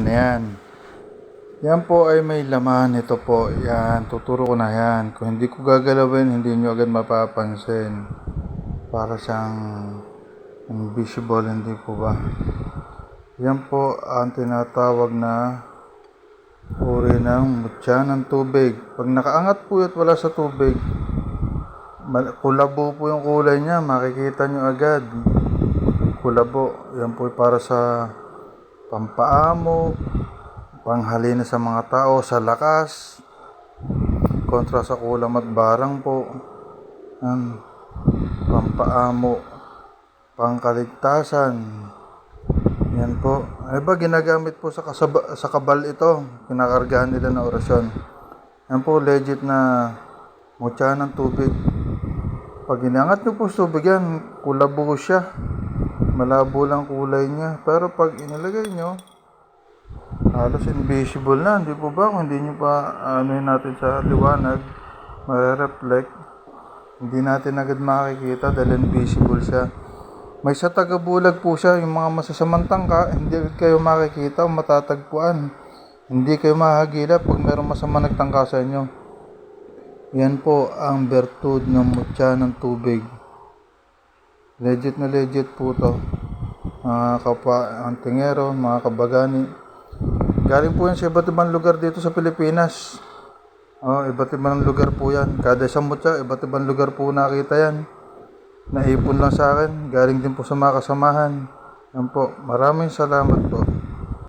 Yan na yan. Po ay may laman. Ito po. Yan. Tuturo ko na yan. Kung hindi ko gagalawin, hindi nyo agad mapapansin. Para siyang invisible, hindi po ba? Yan po ang tinatawag na uri ng mutya ng tubig. Pag nakaangat po at wala sa tubig, kulabo po yung kulay niya. Makikita nyo agad. Kulabo. Yan po para sa pampaamo, panghalina sa mga tao, sa lakas, kontra sa kulam at barang po. Yan. Pampaamo, pangkaligtasan. Yan po. Ay ba, ginagamit po sa, kasaba, sa kabal ito. Kinakargahan nila ng orasyon. Yan po, legit na mutya ng tubig. Pag inangat nyo po sa tubig yan, kulabo siya. Malabo lang kulay niya. Pero pag inilagay nyo, halos invisible na. Hindi po ba? Kung hindi nyo pa ano natin sa liwanag, mare-reflect. Hindi natin agad makikita dahil invisible siya. May sa tagabulag po siya, yung mga masasamang tangka, hindi kayo makikita o matatagpuan. Hindi kayo mahagila pag mayroong masama nagtangka sa inyo. Yan po ang bertud ng mutya ng tubig. Legit na legit po to. Mga kapwa antingero, mga kabagani. Galing po yan sa iba't ibang lugar dito sa Pilipinas. Oh, iba't ibang lugar po yan. Kada isang mutya, iba't ibang lugar po nakita yan. Naipon lang sa akin. Galing din po sa mga kasamahan. Yan po. Maraming salamat po.